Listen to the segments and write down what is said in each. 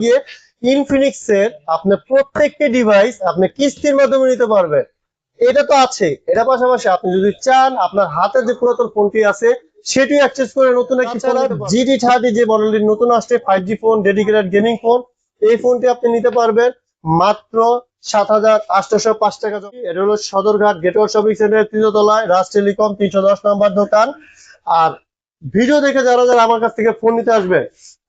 গিয়ে ইনফিনিক্স এর আপনার প্রত্যেকটি ডিভাইস আপনি কিস্তির মাধ্যমে নিতে পারবেন। এটা তো আছে। এটা পাশাপাশি আপনি যদি চান আপনার হাতে যে পুরাতন ফোনটি আছে সেটি অ্যাক্সেস করে নতুন একটি জিটি থার্টি যে মডেলটি নতুন আসছে five G phone dedicated gaming phone এই ফোনটি আপনি নিতে পারবেন মাত্র সাত হাজার আটশোশো পাঁচ টাকা। এটা হলো সদরঘাট গেটওয়ার শপিং সেন্টারের তৃতীয় তলায় রাজ টেলিকম তিনশো দশ নম্বর দোকান। আর ভিডিও দেখে যারা যারা আমার কাছ থেকে ফোন নিতে আসবে,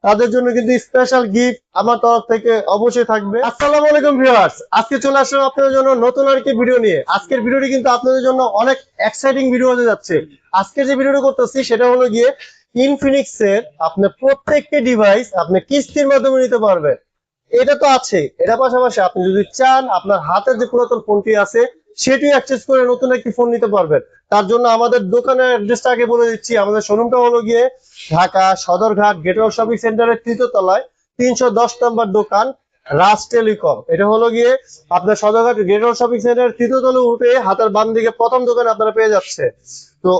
তাদের জন্য কিন্তু স্পেশাল গিফট আমার তরফ থেকে অবশ্যই থাকবে। আসসালামু আলাইকুম ভিউয়ার্স আজকে চলে আসলাম আপনাদের জন্য নতুন আর কি ভিডিও নিয়ে। আজকের ভিডিওটি কিন্তু আপনাদের জন্য অনেক এক্সাইটিং ভিডিও হতে যাচ্ছে। আজকে যে ভিডিওটি করতেছি, সেটা হলো গিয়ে ইনফিনিক্স এর আপনার প্রত্যেকটি ডিভাইস আপনি কিস্তির মাধ্যমে নিতে পারবেন। এটা তো আছে, এটা পাশাপাশি আপনি যদি চান, আপনার হাতের যে পুরাতন ফোনটি আছে সেটি অ্যাক্সেস করে নতুন একটি ফোন নিতে পারবেন। তার জন্য আমাদের দোকানের অ্যাড্রেসটা আগে বলে দিচ্ছি। আমাদের শোরুমটা হলো গিয়ে ঢাকা সদরঘাট গেটওয়ার শপিং সেন্টারের তৃতীয় তলায়, তিনশো দশ নম্বর দোকান, রাজ টেলিকম। এটা হলো গিয়ে আপনার সদরঘাট গেটওয়ার শপিং সেন্টারের তৃতীয় তলে উঠে হাতের বাম দিকে প্রথম দোকানে আপনারা পেয়ে যাচ্ছে। তো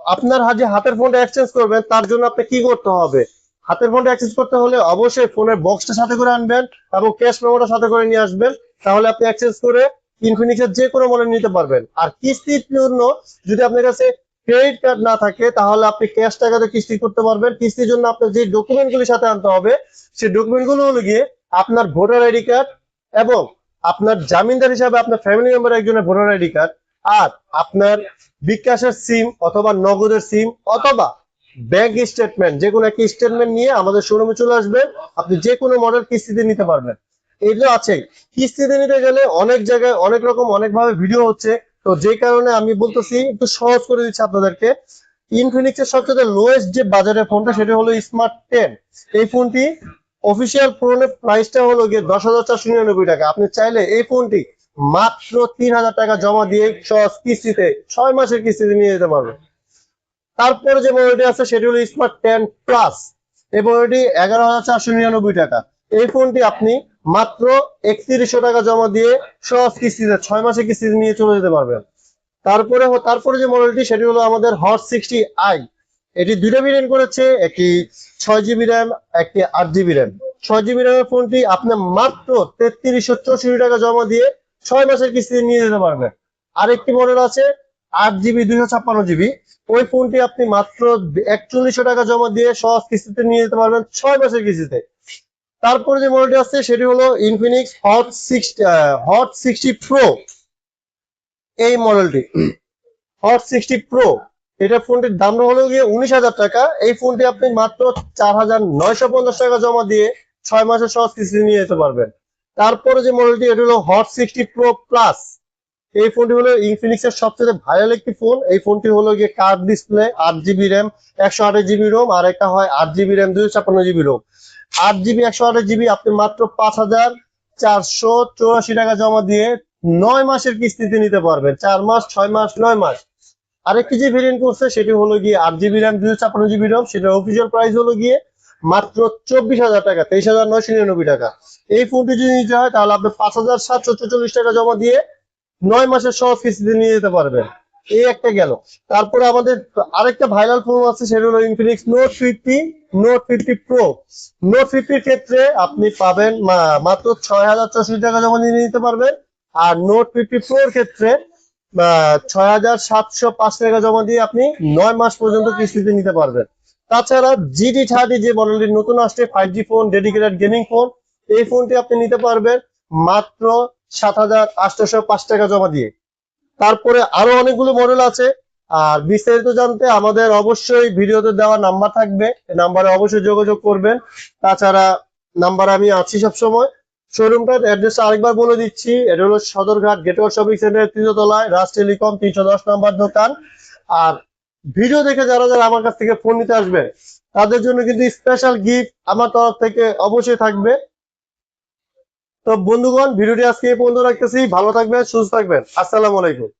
আপনার হাতে হাতের ফোনটা এক্সচেঞ্জ করবেন, তার জন্য আপনি কি করতে হবে? হাতের ফোনটা এক্সচেঞ্জ করতে হলে অবশ্যই ফোনের বক্সটা সাথে করে আনবেন এবং ক্যাশ মেমোটা সাথে করে নিয়ে আসবেন। তাহলে আপনি এক্সচেঞ্জ করে ইনফিনিক্স এর যে কোনো মডেল নিতে পারবেন। আর কিস্তির জন্য যদি আপনার কাছে ক্রেডিট কার্ড না থাকে, তাহলে আপনি ক্যাশ টাকাতে কিস্তি করতে পারবেন। কিস্তির জন্য আপনার যে ডকুমেন্ট গুলি সাথে আনতে হবে, সেই ডকুমেন্টগুলো হলো গিয়ে আপনার ভোটার আইডি কার্ড এবং আপনার জামিনদার হিসাবে আপনার ফ্যামিলি মেম্বার একজনের ভোটার আইডি কার্ড আর আপনার বিকাশের সিম অথবা নগদের সিম অথবা ব্যাংক স্টেটমেন্ট যে কোনো একটা স্টেটমেন্ট নিয়ে আমাদের শোরুমে চলে আসবেন। আপনি যে কোনো মডেল কিস্তিতে নিতে পারবেন। এগুলো আছে কিস্তিতে নিতে গেলে অনেক জায়গায় অনেক রকম অনেক ভাবে ভিডিও হচ্ছে। তো যে কারণে আমি বলতেছি, একটু সহজ করে দিচ্ছি আপনাদেরকে। ইনফিনিক্স এর সবচেয়ে লোয়েস্ট যে বাজারের ফোনটা সেটা হলো স্মার্ট টেন এই ফোনটি অফিসিয়াল ফোনের প্রাইসটা হলো গিয়ে দশ হাজার চারশো নিরানব্বই টাকা। আপনি চাইলে এই ফোনটি মাত্র তিন হাজার টাকা জমা দিয়ে সহজ কিস্তিতে, ছয় মাসের কিস্তিতে নিয়ে যেতে পারবেন। তারপরে যে মডেলটি আছে, সেটি হলো স্মার্ট টেন প্লাস এই মডেলটি এগারো হাজার চারশো নিরানব্বই টাকা। এই ফোনটি আপনি মাত্র একত্রিশশো টাকা জমা দিয়ে সহজ কিস্তিতে ছয় মাসের কিস্তিতে নিয়ে চলে যেতে পারবেন। তারপরে তারপরে যে মডেলটি সেটি হলো আমাদের হট সিক্সটি আই এটি দুইটা ভেরিয়েন্ট করেছে, একটি ছয় জিবি র্যাম একটি আট জিবি র্যাম ছয় জিবি র্যামের ফোনটি আপনি মাত্র তেত্রিশশো চৌষট্টি টাকা জমা দিয়ে ছয় মাসের কিস্তিতে নিয়ে যেতে পারবেন। আরেকটি মডেল আছে, আট জিবি দুইশো ছাপ্পান্ন জিবি ওই ফোনটি আপনি মাত্র একচল্লিশশো টাকা জমা দিয়ে সহজ কিস্তিতে নিয়ে যেতে পারবেন, ছয় মাসের কিস্তিতে। তারপরে যে মডেলটি আছে সেটি হলো Infinix Hot sixty Hot sixty Pro এই মডেলটি হট সিক্সটি প্রো এটা ফোনটির দাম হলো গিয়ে উনিশ হাজার টাকা। এই ফোনটি আপনি মাত্র চার হাজার নয়শো পঞ্চাশ টাকা জমা দিয়ে ছয় মাসের সহজ কিস্তি নিয়ে যেতে পারবেন। তারপরে যে মডেলটি এটা হলো হট সিক্সটি প্রো প্লাস এই ফোনটি হলো ইনফিনিক্স এর সবচেয়ে ভাইরাল একটি ফোন। এই ফোনটি হলো গিয়ে কার্ভ ডিসপ্লে আট জিবি র্যাম একশো আঠাশ জিবি রোম আর একটা হয় আট জিবি র্যাম দুশো ছাপ্পান্ন জিবি রোম আট জিবি, একশো আঠাশ জিবি, আপনি মাত্র পাঁচ হাজার চারশো চৌরাশি টাকা জমা দিয়ে নয় মাসের কিস্তিতে নিতে পারবেন। চার মাস, ছয় মাস, নয় মাস। আরেকটি যে ভেরিয়েন্ট করছে, সেটি হলো গিয়ে আট জিবি র্যাম দুইশো ছাপ্পান্ন জিবি রোম সেটার অফিসিয়াল প্রাইস হলো গিয়ে মাত্র চব্বিশ হাজার টাকা, তেইশ হাজার নয়শো নিরানব্বই টাকা। এই ফোনটি যদি নিতে হয়, তাহলে আপনি পাঁচ হাজার সাতশো চল্লিশ টাকা জমা দিয়ে নয় মাসের সহজ কিস্তিতে নিয়ে যেতে পারবেন। এই একটা গেল। তারপরে আমাদের আরেকটা ভাইরাল ফোন আছে, সেটা হলো Infinix Note fifty Note fifty Pro Note ফিফটির ক্ষেত্রে আপনি পাবেন মাত্র ছয় হাজার চৌষট্টি টাকা জমা দিয়ে নিতে পারবেন, আর নোট ফিফটি প্রোর ক্ষেত্রে ছয় হাজার সাতশো পাঁচ টাকা জমা দিয়ে আপনি নয় মাস পর্যন্ত কিস্তিতে নিতে পারবেন। তাছাড়া জিডি থার্টি যে মডেলটি নতুন আসছে five G phone dedicated gaming phone এই ফোনটি আপনি নিতে পারবেন মাত্র সাত হাজার আটশোশো পাঁচ টাকা জমা দিয়ে। তারপরে আরও অনেকগুলো মডেল আছে। আর বিস্তারিত জানতে আমাদের অবশ্যই ভিডিওতে দেওয়া নাম্বার থাকবে। নাম্বারে অবশ্যই যোগাযোগ করবেন। তাছাড়া নাম্বার আমি আছি সব সময় শোরুমটার অ্যাড্রেস আরেকবার বলে দিচ্ছি। এটা হলো সদরঘাট গেটওয়ার শপিং সেন্টারের তৃতীয় তলায় রাজ টেলিকম তিনশো দশ নম্বর দোকান। আর ভিডিও দেখে যারা যারা আমার কাছ থেকে ফোন নিতে আসবে, তাদের জন্য কিন্তু স্পেশাল গিফট আমার তরফ থেকে অবশ্যই থাকবে। তো বন্ধুগণ ভিডিওটি আজকে এই পর্যন্ত রাখতেছি। ভালো থাকবেন সুস্থ থাকবেন। আসসালামু আলাইকুম।